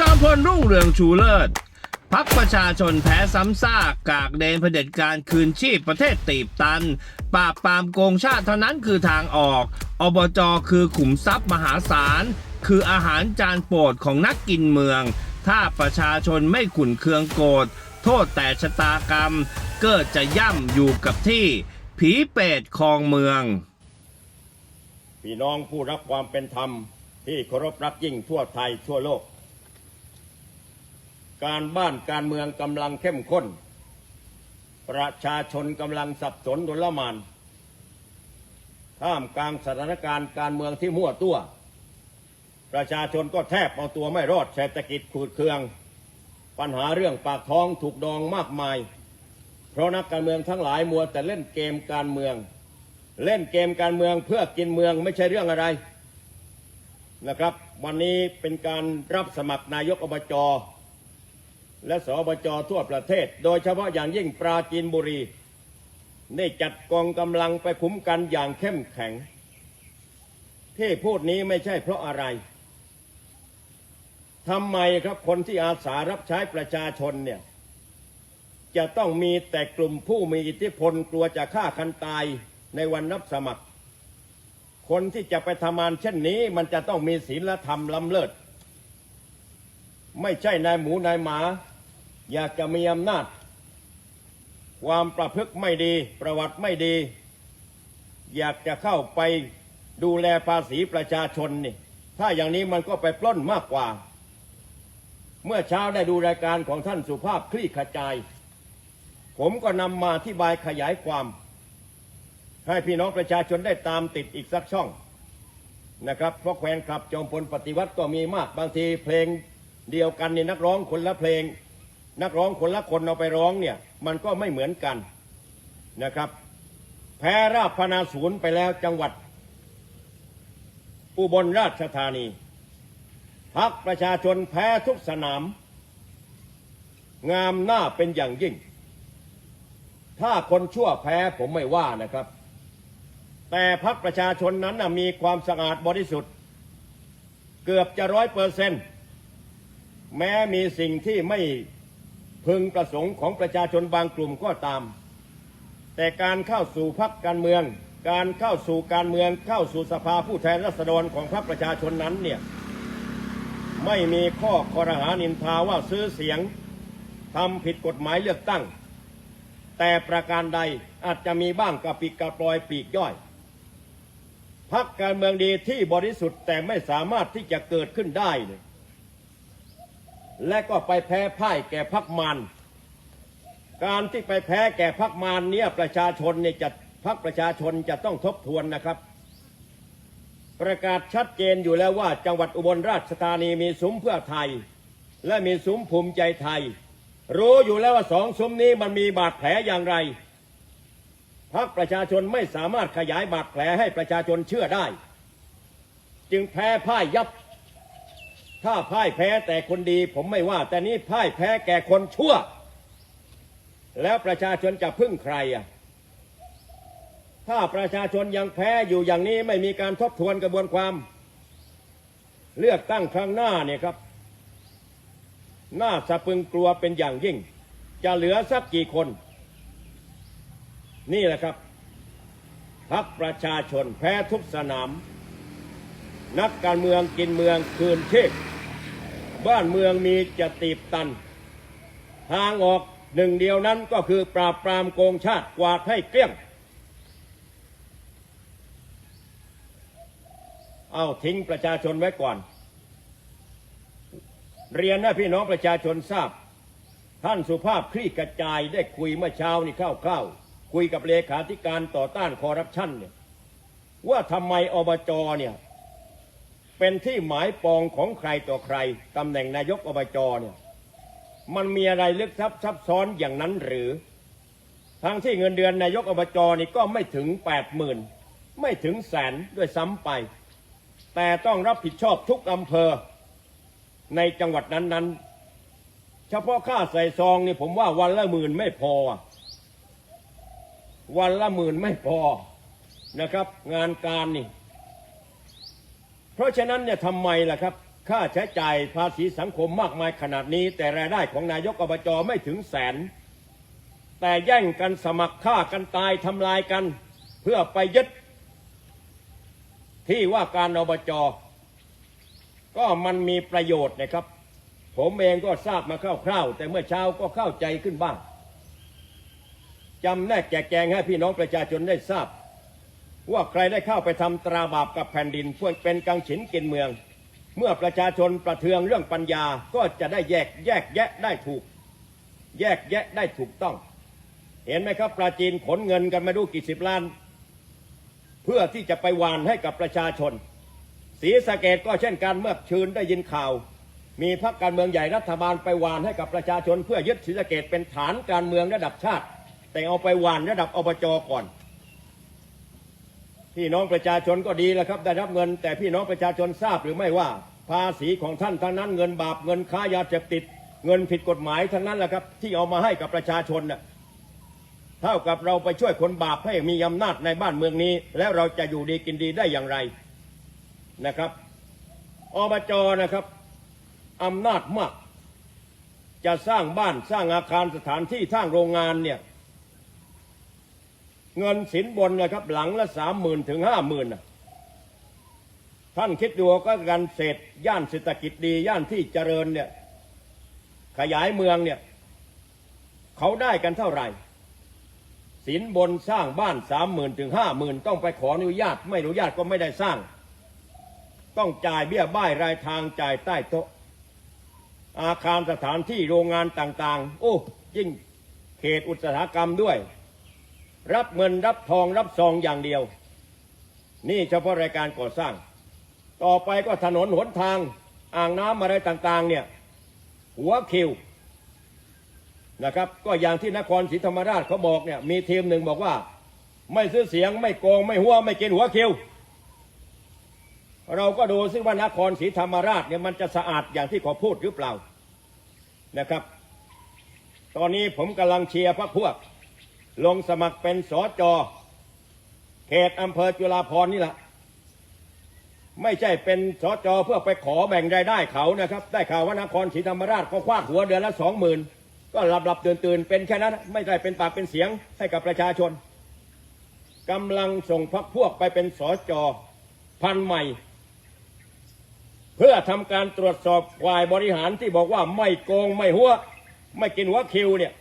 จอมพลรุ่งเรืองชูเลิศพักประชาชนแพ้ซ้ำซากกากเดนเผด็จการคืนชีพประเทศตีบตัน ปราบปรามโกงชาติเท่านั้นคือทางออก อบจคือขุมทรัพย์มหาศาล คืออาหารจานโปรดของนักกินเมือง ถ้าประชาชนไม่ขุนเคืองโกรธโทษแต่ชะตากรรม เกิดจะย่ำอยู่กับที่ ผีเปรตคลองเมือง พี่น้องผู้รักความเป็นธรรม ที่เคารพรักยิ่งทั่วไทยทั่วโลก การบ้านการเมืองกำลังเข้มข้น ประชาชนกำลังสับสนดลมานท่ามกลางสถานการณ์การเมืองที่มั่วตัว ประชาชนก็แทบเอาตัวไม่รอดเศรษฐกิจขูดเคือง ปัญหาเรื่องปากท้องถูกดองมากมาย เพราะนักการเมืองทั้งหลายมัวแต่เล่นเกมการเมือง เล่นเกมการเมืองเพื่อกินเมืองไม่ใช่เรื่องอะไรนะครับ วันนี้เป็นการรับสมัครนายกอบจ และสบจทั่วประเทศ โดยเฉพาะอย่างยิ่งปราจีนบุรีได้จัดกองกำลังไปคุ้มกันอย่างเข้มแข็ง ที่พูดนี้ไม่ใช่เพราะอะไรทำไมครับคนที่อาสารับใช้ประชาชนเนี่ยจะต้องมีแต่กลุ่มผู้มีอิทธิพลกลัวจะฆ่ากันตายในวันรับสมัคร คนที่จะไปทำงานเช่นนี้มันจะต้องมีศีลธรรมล้ำเลิศ ไม่ใช่นายหมูนายหมา อยากจะมีอำนาจ ความประพฤติไม่ดี ประวัติไม่ดี อยากจะเข้าไปดูแลภาษีประชาชนนี่ถ้าอย่างนี้มันก็ไปปล้นมากกว่า เมื่อเช้าได้ดูรายการของท่านสุภาพคลี่ขจาย ผมก็นำมาอธิบายขยายความ ให้พี่น้องประชาชนได้ตามติดอีกสักช่องนะครับ เพราะแควนคลับจอมพลปฏิวัติก็มีมากบางทีเพลงเดียวกันนี่นักร้องคนละเพลง นักร้องคนละคนเอาไปร้องเนี่ยมันก็ไม่เหมือนกันนะครับ แพ้ราบพนาศูนย์ไปแล้วจังหวัด อุบลราชธานีพักประชาชนแพ้ทุกสนาม งามหน้าเป็นอย่างยิ่ง ถ้าคนชั่วแพ้ผมไม่ว่านะครับ แต่พักประชาชนนั้นมีความสะอาดบริสุทธิ์ เกือบจะร้อยเปอร์เซนต์แม้มีสิ่งที่ไม่ พึงประสงค์ของประชาชนบางกลุ่มก็ตาม แต่การเข้าสู่พักการเมือง การเข้าสู่การเมืองเข้าสู่สภาผู้แทนราษฎรของพรรคประชาชนนั้นเนี่ยไม่มีข้อคอรหานินทาว่าซื้อเสียงทำผิดกฎหมายเลือกตั้ง แต่ประการใดอาจจะมีบ้างกระปิกกระปลอยปีกย่อยพักการเมืองดีที่บริสุทธิ์แต่ไม่สามารถที่จะเกิดขึ้นได้เลย และก็ไปแพ้พ่ายแก่พักมารการที่ไปแพ้แก่พักมารเนี่ยประชาชนเนี่ยจะพักประชาชนจะต้องทบทวนนะครับ ประกาศชัดเจนอยู่แล้วว่าจังหวัดอุบลราชธานีมีซุ้มเพื่อไทย และมีซุ้มภูมิใจไทย รู้อยู่แล้วว่าสองซุ้มนี้มันมีบาดแผลอย่างไรพักประชาชนไม่สามารถขยายบาดแผลให้ประชาชนเชื่อได้ จึงแพ้พ่ายยับ ถ้าพ่ายแพ้แต่คนดีผมไม่ว่า แต่นี้พ่ายแพ้แก่คนชั่ว แล้วประชาชนจะพึ่งใครอะถ้าประชาชนยังแพ้อยู่อย่างนี้ไม่มีการทบทวนกระบวนความ เลือกตั้งครั้งหน้าเนี่ยครับน่าสะพึงกลัวเป็นอย่างยิ่ง จะเหลือสักกี่คน นี่แหละครับพักประชาชนแพ้ทุกสนาม นักการเมืองกินเมืองคืนชีพ บ้านเมืองมีจะตีบตัน ทางออกหนึ่งเดียวนั้นก็คือปราบปรามโกงชาติกวาดให้เกลี้ยง เอาทิ้งประชาชนไว้ก่อน เรียนให้พี่น้องประชาชนทราบ ท่านสุภาพคลี่กระจายได้คุยเมื่อเช้านี่คร่าวๆคุยกับเลขาธิการต่อต้านคอร์รัปชันเนี่ยว่าทำไมอบจเนี่ย เป็นที่หมายปองของใครต่อใครตำแหน่งนายกอบจเนี่ยมันมีอะไรลึกซับซับซ้อนอย่างนั้นหรือ ทั้งที่เงินเดือนนายกอบจนี่ก็ไม่ถึงแปดหมื่นไม่ถึงแสนด้วยซ้ำไป แต่ต้องรับผิดชอบทุกอำเภอ ในจังหวัดนั้นๆ เฉพาะค่าใส่ซองนี่ผมว่าวันละหมื่นไม่พอ วันละหมื่นไม่พอนะครับ งานการนี่ เพราะฉะนั้นเนี่ยทำไมล่ะครับ ค่าใช้จ่ายภาษีสังคมมากมายขนาดนี้ แต่รายได้ของนายกอบจไม่ถึงแสน แต่แย่งกันสมัครฆ่ากันตายทำลายกัน เพื่อไปยึด ที่ว่าการอบจก็มันมีประโยชน์นะครับ ผมเองก็ทราบมาคร่าวๆแต่เมื่อเช้าก็เข้าใจขึ้นบ้างจำแนกแจกแจงให้พี่น้องประชาชนได้ทราบ ว่าใครได้เข้าไปทำตราบาปกับแผ่นดินเพื่อเป็นกังฉินกินเมือง เมื่อประชาชนประเทืองเรื่องปัญญาก็จะได้แยกแยกแยะได้ถูก แยกแยะได้ถูกต้อง เห็นไหมครับปราจีนขนเงินกันมาดูกี่สิบล้าน เพื่อที่จะไปวานให้กับประชาชนศรีสะเกดก็เช่นกันเมื่อชืนได้ยินข่าว มีพรรคการเมืองใหญ่รัฐบาลไปวานให้กับประชาชน เพื่อยึดศรีสะเกดเป็นฐานการเมืองระดับชาติ แต่เอาไปวานระดับอบจก่อน พี่น้องประชาชนก็ดีแล้วครับ ได้รับเงิน แต่พี่น้องประชาชนทราบหรือไม่ว่า ภาษีของท่านทั้งนั้นเงินบาปเงินค้ายาเสพติด เงินผิดกฎหมายทั้งนั้นแหละครับ ที่เอามาให้กับประชาชนน่ะเท่ากับเราไปช่วยคนบาปให้มีอำนาจในบ้านเมืองนี้ แล้วเราจะอยู่ดีกินดีได้อย่างไรนะครับอบจนะครับอำนาจมาก จะสร้างบ้านสร้างอาคารสถานที่สร้างโรงงานเนี่ย เงินสินบนนะครับ หลังละสามหมื่นถึงห้าหมื่นท่านคิดดูก็กันเศษย่านเศรษฐกิจดี ย่านที่เจริญเนี่ย ขยายเมืองเนี่ย เขาได้กันเท่าไหร่สินบนสร้างบ้านสามหมื่นถึงห้าหมื่นต้องไปขออนุญาต ไม่อนุญาตก็ไม่ได้สร้าง ต้องจ่ายเบี้ยบ้ายรายทางจ่ายใต้โต๊ะ อาคารสถานที่โรงงานต่าง ๆ โอ้ยิ่งเขตอุตสาหกรรมด้วย รับเงินรับทองรับซองอย่างเดียว นี่เฉพาะรายการก่อสร้าง ต่อไปก็ถนนหนทางอ่างน้ำอะไรต่างๆเนี่ยหัวคิวนะครับก็อย่างที่นครศรีธรรมราชเขาบอกเนี่ยมีทีมหนึ่งบอกว่า ไม่ซื้อเสียงไม่โกงไม่หัวไม่กินหัวคิว เราก็ดูซิว่านครศรีธรรมราชเนี่ยมันจะสะอาดอย่างที่เขาพูดหรือเปล่านะครับ ตอนนี้ผมกำลังเชียร์พรรคพวก ลงสมัครเป็นสอจอเขตอำเภอจุฬาภรณ์นี่แหละไม่ใช่เป็นสอจอเพื่อไปขอแบ่งรายได้เขานะครับ ได้ข่าวว่านครศรีธรรมราชก็คว้าหัวเดือนละสองหมื่นก็หลับหลับตื่นตื่นเป็นแค่นั้น ไม่ได้เป็นปากเป็นเสียงให้กับประชาชนกำลังส่งพักพวกไปเป็นสอจอพันใหม่ เพื่อทำการตรวจสอบฝ่ายบริหารที่บอกว่าไม่โกงไม่หัว ไม่กินหัวคิวเนี่ย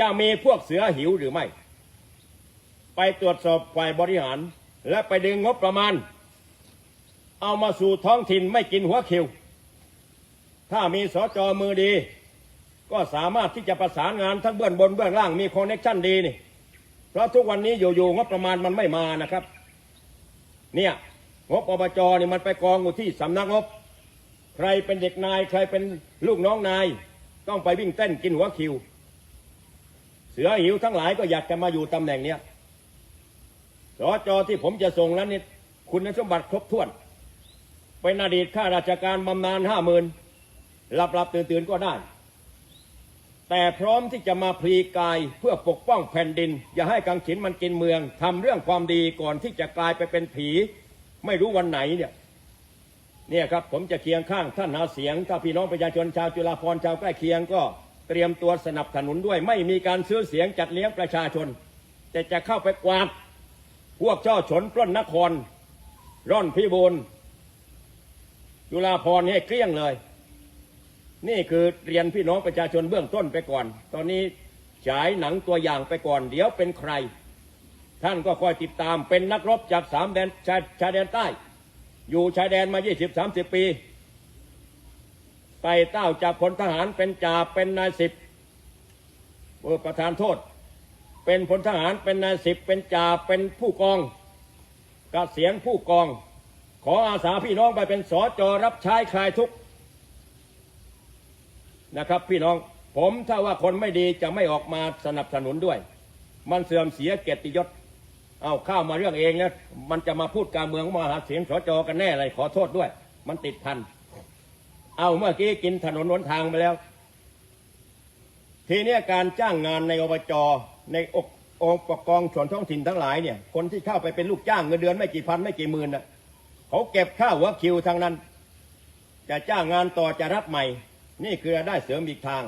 จะมีพวกเสือหิวหรือไม่ ไปตรวจสอบฝ่ายบริหาร และไปดึงงบประมาณ เอามาสู่ท้องถิ่นไม่กินหัวคิว ถ้ามีสจมือดี ก็สามารถที่จะประสานงานทั้งเบื้องบนเบื้องล่างมีคอนเน็ชันดีนี่ เพราะทุกวันนี้อยู่ๆงบประมาณมันไม่มานะครับ เนี่ยงบอบจนี่มันไปกองอยู่ที่สำนักงบ ใครเป็นเด็กนาย ใครเป็นลูกน้องนาย ต้องไปวิ่งเต้นกินหัวคิว สือหิวทั้งหลายก็อยากจะมาอยู่ตำแหน่งเนี้ยสจอที่ผมจะส่งแล้วนี่คุณสมบัติครบถ้วน เป็นอดีตข้าราชการบำนาญห้าหมื่นหลับหลับตื่นตื่นๆก็ได้ แต่พร้อมที่จะมาพลีกายเพื่อปกป้องแผ่นดิน อย่าให้กังขินมันกินเมืองทำเรื่องความดีก่อนที่จะกลายไปเป็นผี ไม่รู้วันไหนเนี่ยเนี่ยครับผมจะเคียงข้างท่านหาเสียงถ้าพี่น้องประชาชนชาวจุฬาภรณ์ชาวใกล้เคียงก็ เตรียมตัวสนับสนุนด้วย ไม่มีการซื้อเสียงจัดเลี้ยงประชาชน แต่จะเข้าไปกวาดพวกช่อฉนปล้นนคร ร่อนพิบูลจุฬาภรให้เกลี้ยงเลย นี่คือเรียนพี่น้องประชาชนเบื้องต้นไปก่อน ตอนนี้ฉายหนังตัวอย่างไปก่อน เดี๋ยวเป็นใคร ท่านก็คอยติดตามเป็นนักรบจากสามแดนชายชายแดนใต้ อยู่ชายแดนมา 20 30 ปี ไต่เต้าจากพลทหารเป็นจ่าเป็นนายสิบเออประธานโทษ เป็นพลทหารเป็นนายสิบเป็นจ่าเป็นผู้กองกเกษียณผู้กอง ขออาสาพี่น้องไปเป็นสอจอรับใช้คลายทุกข์นะครับ พี่น้องผมถ้าว่าคนไม่ดีจะไม่ออกมาสนับสนุนด้วย มันเสื่อมเสียเกียรติยศเอาข้าวมาเรื่องเองนะมันจะมาพูดการเมืองมาหาเสียงสจกันแน่เลยขอโทษด้วย มันติดพัน เอาเมื่อกี้กินถนนหนทางไปแล้ว ทีนี้การจ้างงานในอบจในอกองค์ประกองส่วนท้องถิ่นทั้งหลายเนี่ย คนที่เข้าไปเป็นลูกจ้างเงินเดือนไม่กี่พันไม่กี่หมื่นน่ะเขาเก็บค่าหัวคิวทางนั้น จะจ้างงานต่อจะรับใหม่ นี่คือได้เสริมอีกทาง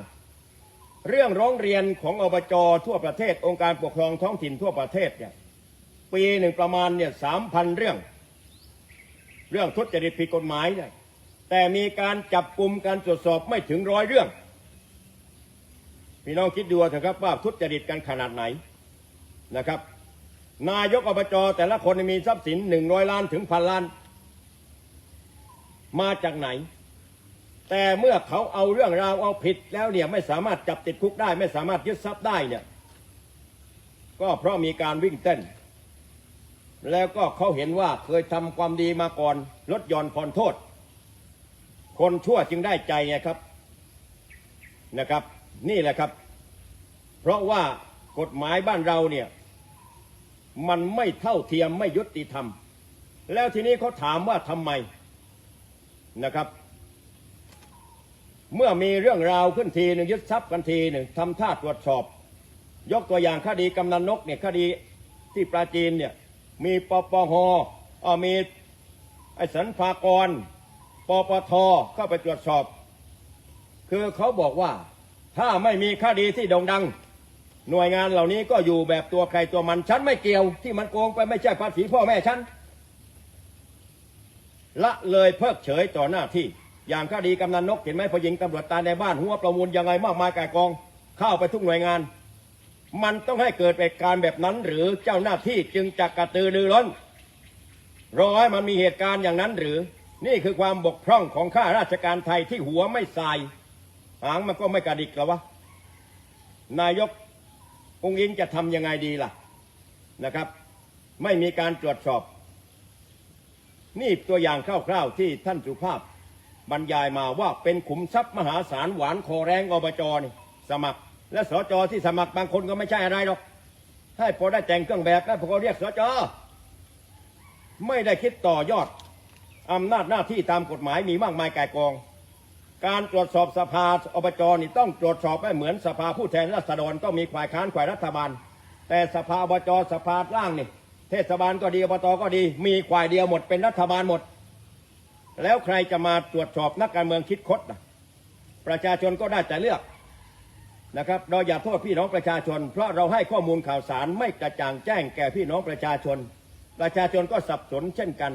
เรื่องร้องเรียนของอบจทั่วประเทศองค์การปกครองท้องถิ่นทั่วประเทศเนี่ยปีหนึ่งประมาณเนี่ยสามพันเรื่อง เรื่องทุจริตผิดกฎหมายเนี่ย แต่มีการจับกลุ่มการตรวจสอบไม่ถึงร้อยเรื่อง พี่น้องคิดดูเถอะครับว่าทุจริตกันขนาดไหนนะครับ นายกอบจแต่ละคนมีทรัพย์สินหนึ่งร้อยล้านถึงพันล้าน มาจากไหน แต่เมื่อเขาเอาเรื่องราวเอาผิดแล้วเนี่ยไม่สามารถจับติดคุกได้ ไม่สามารถยึดทรัพย์ได้เนี่ยก็เพราะมีการวิ่งเต้น แล้วก็เขาเห็นว่าเคยทำความดีมาก่อนลดหย่อนผ่อนโทษ คนชั่วจึงได้ใจไงครับนะครับ นี่แหละครับ เพราะว่ากฎหมายบ้านเราเนี่ย มันไม่เท่าเทียมไม่ยุติธรรม แล้วทีนี้เขาถามว่าทำไมนะครับ เมื่อมีเรื่องราวขึ้นทีหนึ่งยึดทรัพย์กันทีหนึ่งทำท่าตรวจสอบ ยกตัวอย่างคดีกำนันนกเนี่ยคดีที่ปราจีนเนี่ยมีปปหออมีไอ้สันพากร ปปทเข้าไปตรวจสอบ คือเขาบอกว่าถ้าไม่มีคดีที่โด่งดัง หน่วยงานเหล่านี้ก็อยู่แบบตัวใครตัวมันฉันไม่เกี่ยวที่มันโกงไปไม่ใช่ภาษีพ่อแม่ฉันละเลยเพิกเฉยต่อหน้าที่ อย่างคดีกำนันนกเห็นไหมพอยิงตำรวจตายในบ้านหัวประมูลยังไงมากมายกายกอง เข้าไปทุกหน่วยงาน มันต้องให้เกิดเหตุการณ์แบบนั้น หรือเจ้าหน้าที่จึงจะกระตือรือร้นรอให้มันมีเหตุการณ์อย่างนั้นหรือ นี่คือความบกพร่องของข้าราชการไทยที่หัวไม่สาย หางมันก็ไม่กระดิกหรอววะ นายกองอิงจะทำยังไงดีล่ะนะครับ ไม่มีการตรวจสอบ นี่ตัวอย่างคร่าวๆที่ท่านสุภาพบรรยายมาว่าเป็นขุมทรัพย์มหาศาลหวานคอแรงอบจนี่สมัคร และสจที่สมัครบางคนก็ไม่ใช่อะไรหรอกให้พอได้แต่งเครื่องแบบแล้วพอเรียกสจไม่ได้คิดต่อยอด อำนาจหน้าที่ตามกฎหมายมีมากมายก่ายกอง การตรวจสอบสภาอบจนี่ต้องตรวจสอบไม่เหมือนสภาผู้แทนราษฎรต้องมีฝ่ายค้านฝ่ายรัฐบาล แต่สภาอบจสภาล่างนี่เทศบาลก็ดีอบตก็ดี มีฝ่ายเดียวหมดเป็นรัฐบาลหมด แล้วใครจะมาตรวจสอบนักการเมืองคิดคดนะประชาชนก็ได้แต่เลือกนะครับเราอย่าโทษพี่น้องประชาชน เพราะเราให้ข้อมูลข่าวสารไม่กระจ่างแจ้งแก่พี่น้องประชาชน ประชาชนก็สับสนเช่นกัน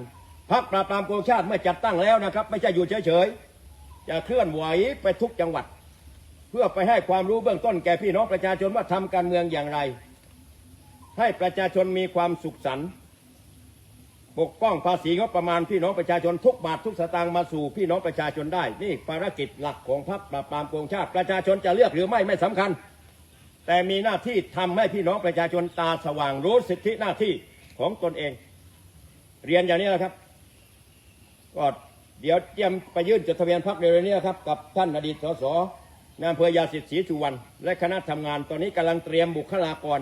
พักปราบปรามโกงชาติเมื่อจัดตั้งแล้วนะครับ ไม่ใช่อยู่เฉยๆจะเคลื่อนไหวไปทุกจังหวัด เพื่อไปให้ความรู้เบื้องต้นแก่พี่น้องประชาชนว่าทำการเมืองอย่างไร ให้ประชาชนมีความสุขสันต์ปกป้องภาษีงบประมาณพี่น้องประชาชนทุกบาททุกสตางค์มาสู่พี่น้องประชาชนได้ นี่ภารกิจหลักของพรรคปราบปรามโกงชาติ ประชาชนจะเลือกหรือไม่ไม่สำคัญ แต่มีหน้าที่ทำให้พี่น้องประชาชนตาสว่างรู้สิทธิหน้าที่ของตนเอง เรียนอย่างนี้นะครับ ก็เดี๋ยวเตรียมไปยื่นจดทะเบียนพรรคเร็วๆนี้ครับกับท่านอดีตสสนายอำเภอยาสิทธิ์ศรีสุวรรณและคณะทำงานตอนนี้กำลังเตรียมบุคลากร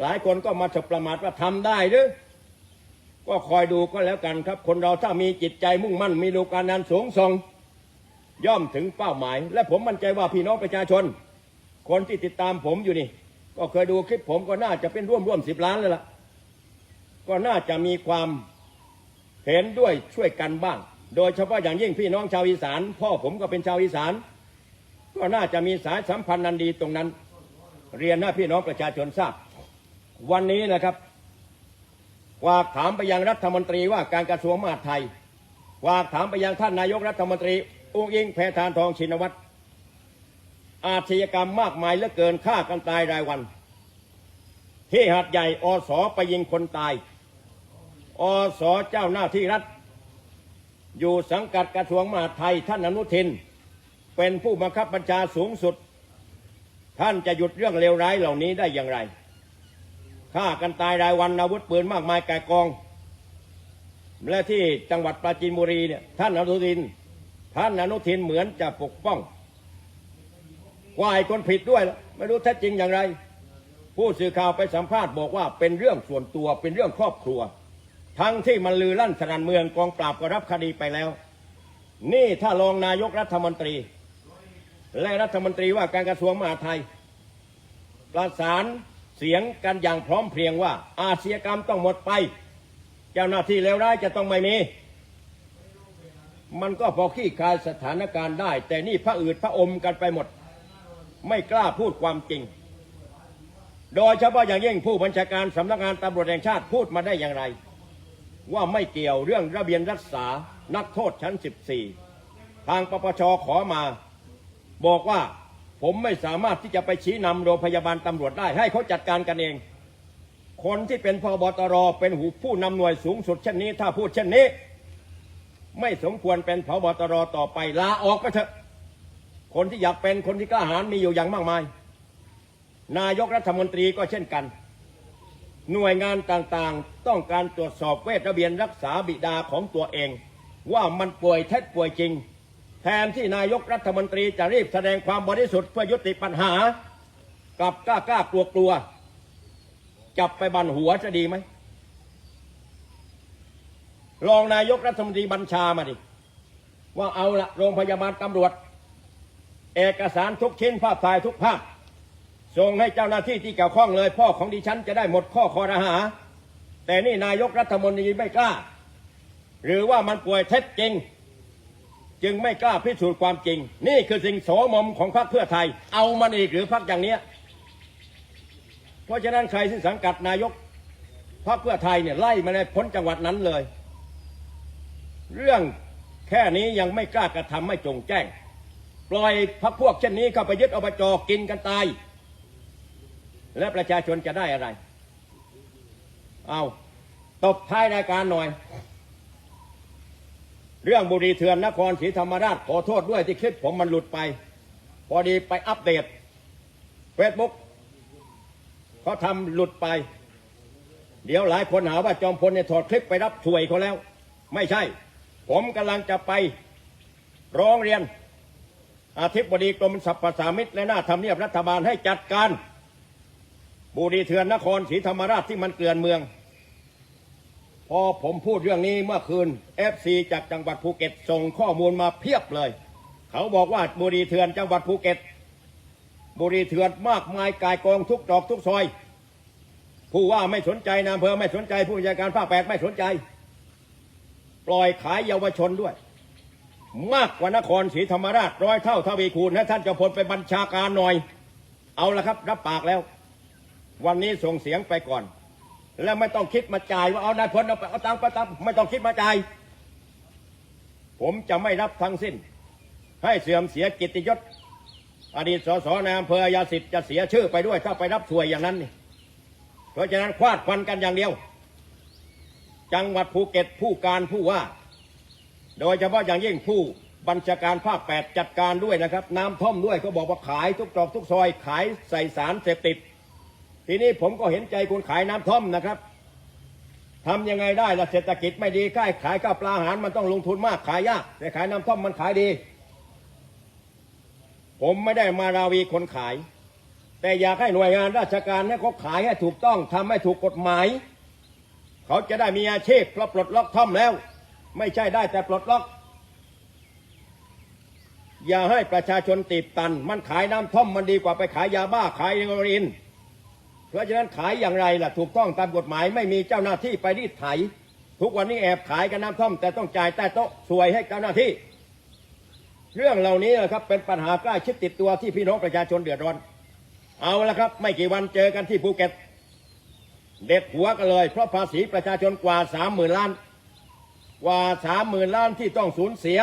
หลายคนก็มาฉบประมาทว่าทำได้หรือก็คอยดูก็แล้วกันครับ คนเราถ้ามีจิตใจมุ่งมั่น มีดูการงานสูงส่งย่อมถึงเป้าหมาย และผมมั่นใจว่าพี่น้องประชาชน คนที่ติดตามผมอยู่นี่ ก็เคยดูคลิปผมก็น่าจะเป็นร่วมร่วมสิบล้านเลยล่ะ ก็น่าจะมีความ เห็นด้วยช่วยกันบ้าง โดยเฉพาะอย่างยิ่งพี่น้องชาวอีสาน พ่อผมก็เป็นชาวอีสาน ก็น่าจะมีสายสัมพันธ์นันดีตรงนั้น เรียนให้าพี่น้องประชาชนทราบ วันนี้นะครับฝากถามไปยังรัฐมนตรีว่าการกระทรวงมหาดไทยฝากถามไปยังท่านนายกรัฐมนตรีอุ้งอิงแพทานทองชินวัตรอาชญากรรมมากมายเหลือเกินฆ่ากันตายรายวัน ที่หาดใหญ่อสไปยิงคนตาย อสเจ้าหน้าที่รัฐ อยู่สังกัดกระทรวงมหาดไทยท่านอนุทิน เป็นผู้บังคับบัญชาสูงสุด ท่านจะหยุดเรื่องเลวร้ายเหล่านี้ได้อย่างไรฆ่ากันตายรายวันอาวุธปืนมากมายแก่กอง และที่จังหวัดปราจีนบุรีเนี่ยท่านอนุทิน ท่านอนุทินเหมือนจะปกป้องวายคนผิดด้วยล่ะไม่รู้แท้จริงอย่างไร ผู้สื่อข่าวไปสัมภาษณ์บอกว่าเป็นเรื่องส่วนตัวเป็นเรื่องครอบครัว ทั้งที่มันลือลั่นสนันเมืองกองปราบก็รับคดีไปแล้ว นี่ถ้ารองนายกรัฐมนตรี และรัฐมนตรีว่าการกระทรวงมหาดไทย ประสานเสียงกันอย่างพร้อมเพรียงว่า อาชญากรรมต้องหมดไป เจ้าหน้าที่เลวร้ายจะต้องไม่มี มันก็พอขี้คายสถานการณ์ได้ แต่นี่พระอืดพระอมกันไปหมด ไม่กล้าพูดความจริง โดยเฉพาะอย่างยิ่งผู้บัญชาการสำนักงานตำรวจแห่งชาติพูดมาได้อย่างไร ว่าไม่เกี่ยวเรื่องระเบียนรักษานักโทษชั้น 14 ทางปปชขอมา บอกว่าผมไม่สามารถที่จะไปชี้นำโรงพยาบาลตำรวจได้ ให้เขาจัดการกันเอง คนที่เป็นพบตรเป็นหูผู้นำหน่วยสูงสุดเช่นนี้ ถ้าพูดเช่นนี้ ไม่สมควรเป็นพบตรต่อไปลาออกไปเถอะ คนที่อยากเป็นคนที่กล้าหาญมีอยู่อย่างมากมาย นายกรัฐมนตรีก็เช่นกัน หน่วยงานต่างๆ ต้องการตรวจสอบเวทระเบียนรักษาบิดาของตัวเอง ว่ามันป่วยเท็จป่วยจริง แทนที่นายกรัฐมนตรีจะรีบแสดงความบริสุทธิ์เพื่อยุติปัญหากับกล้ากล้ากลัวกลัวจับไปบันหัวจะดีไหมรองนายกรัฐมนตรีบัญชามาดิว่าเอาละโรงพยาบาลตำรวจ เอกสารทุกชิ้นภาพถ่ายทุกภาพ ส่งให้เจ้าหน้าที่ที่เกี่ยวข้องเลย พ่อของดิฉันจะได้หมดข้อคอรหา แต่นี่นายกรัฐมนตรีไม่กล้า หรือว่ามันป่วยเท็จจริง จึงไม่กล้าพิสูจน์ความจริง นี่คือสิ่งโสมมของพรรคเพื่อไทย เอามันอีกหรือพรรคอย่างเนี้ยเพราะฉะนั้นใครที่สังกัดนายกพรรคเพื่อไทยเนี่ยไล่มาในพ้นจังหวัดนั้นเลย เรื่องแค่นี้ยังไม่กล้ากระทำให้จงแจ้ง ปล่อยพรรคพวกเช่นนี้เข้าไปยึดอบจกินกันตาย และประชาชนจะได้อะไร เอาตบท้ายรายการหน่อย เรื่องบุรีเถื่อนนครศรีธรรมราชขอโทษด้วยที่คลิปผมมันหลุดไป พอดีไปอัปเดตเฟซบุ๊กเขาทำหลุดไป เดี๋ยวหลายคนหาว่าจอมพลเนี่ยถอดคลิปไปรับช่วยเขาแล้ว ไม่ใช่ ผมกำลังจะไปร้องเรียนอาธิบดีกรมสรรพสามิตและหน้าทำเนียบรัฐบาลให้จัดการ บุรีเถื่อนนครศรีธรรมราชที่มันเกลื่อนเมือง พอผมพูดเรื่องนี้เมื่อคืนเอฟซีจากจังหวัดภูเก็ตส่งข้อมูลมาเพียบเลย เขาบอกว่าบุรีเถื่อนจังหวัดภูเก็ต บุรีเถื่อนมากมายกายกองทุกตรอกทุกซอย ผู้ว่าไม่สนใจนายอำเภอไม่สนใจผู้บัญชาการภาคแปดไม่สนใจ ปล่อยขายเยาวชนด้วย มากกว่านครศรีธรรมราชร้อยเท่าทวีคูณให้ท่านเจ้าพลไปบัญชาการหน่อย เอาละครับ รับปากแล้ว วันนี้ส่งเสียงไปก่อน แล้วไม่ต้องคิดมาจ่ายว่าเอานายพลเอาไปเอาตังค์ไปตังค์ไม่ต้องคิดมาจ่าย ผมจะไม่รับทั้งสิ้น ให้เสื่อมเสียกิตติยศ อดีตสสในอำเภอยาสิทธิ์จะเสียชื่อไปด้วยถ้าไปรับสวยอย่างนั้นนี่เพราะฉะนั้นควาดควันกันอย่างเดียว จังหวัดภูเก็ตผู้การผู้ว่า โดยเฉพาะอย่างยิ่งผู้บัญชาการภาคแปดจัดการด้วยนะครับ น้ำท่อมด้วยเขาบอกว่าขายทุกตรอกทุกซอย ขายใส่สารเสพติด ทีนี้ผมก็เห็นใจคนขายน้ำท่อมนะครับทำยังไงได้ล่ะเศรษฐกิจไม่ดีใกล้ขายข้าวปลาอาหารมันต้องลงทุนมากขายยากแต่ขายน้ำท่อมมันขายดี ผมไม่ได้มาราวีคนขาย แต่อยากให้หน่วยงานราชการเนี่ยเขาขายให้ถูกต้องทำให้ถูกกฎหมาย เขาจะได้มีอาชีพเพราะปลดล็อกท่อมแล้ว ไม่ใช่ได้แต่ปลดล็อกอย่าให้ประชาชนตีบตัน มันขายน้ำท่อมมันดีกว่าไปขายยาบ้าขายเฮโรอีน เพราะฉะนั้นขายอย่างไรล่ะถูกต้องตามกฎหมายไม่มีเจ้าหน้าที่ไปรีดไถ ทุกวันนี้แอบขายกันน้ำท่อม แต่ต้องจ่ายใต้โต๊ะสวยให้เจ้าหน้าที่ เรื่องเหล่านี้นะครับเป็นปัญหาใกล้ชิดติดตัวที่พี่น้องประชาชนเดือดร้อน เอาละครับ ไม่กี่วันเจอกันที่ภูเก็ต เด็ดหัวกันเลย เพราะภาษีประชาชนกว่าสามหมื่นล้าน กว่าสามหมื่นล้านที่ต้องสูญเสีย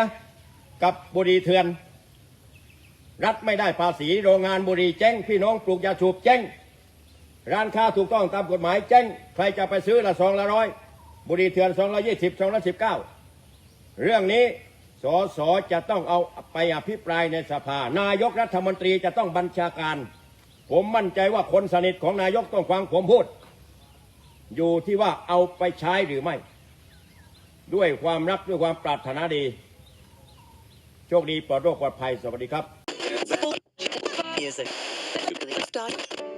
กับบุรีเถื่อน รัฐไม่ได้ภาษีโรงงานบุรีเจ๊งพี่น้องปลูกยาสูบเจ๊ง ร้านค้าถูกต้องตามกฎหมายเจ๊งใครจะไปซื้อละสองละร้อยบุหรีเถื่อนสองละยี่สิบสองละสิบเก้าเรื่องนี้สสจะต้องเอาไปอภิปรายในสภา นายกรัฐมนตรีจะต้องบัญชาการ ผมมั่นใจว่าคนสนิทของนายกต้องฟังผมพูด อยู่ที่ว่าเอาไปใช้หรือไม่ ด้วยความรักด้วยความปรารถนาดี โชคดีปลอดโรคปลอดภัยสวัสดีครับ Music. Start.